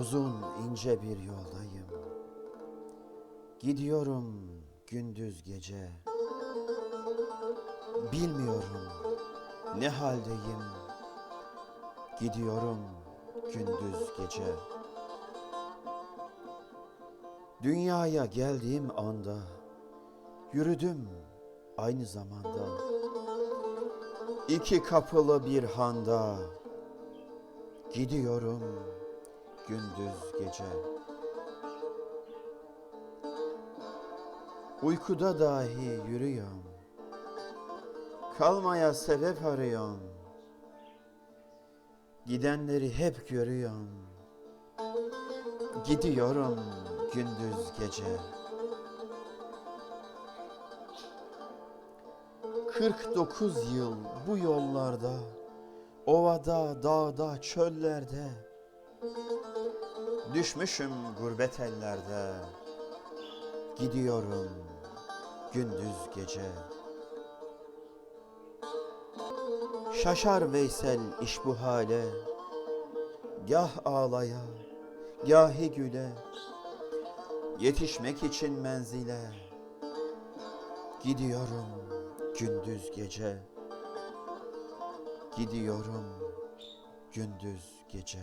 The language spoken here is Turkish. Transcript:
Uzun ince bir yoldayım. Gidiyorum gündüz gece. Bilmiyorum ne haldeyim. Gidiyorum gündüz gece. Dünyaya geldiğim anda yürüdüm aynı zamanda. İki kapılı bir handa gidiyorum gündüz gece. Uykuda dahi yürüyorum. Kalmaya sebep arıyorum. Gidenleri hep görüyorum. Gidiyorum gündüz gece. 49 yıl bu yollarda, ovada, dağda, çöllerde, düşmüşüm gurbet ellerde, gidiyorum gündüz gece. Şaşar Veysel iş bu hale, gah ağlaya, gahi güle, yetişmek için menzile, gidiyorum gündüz gece, gidiyorum gündüz gece.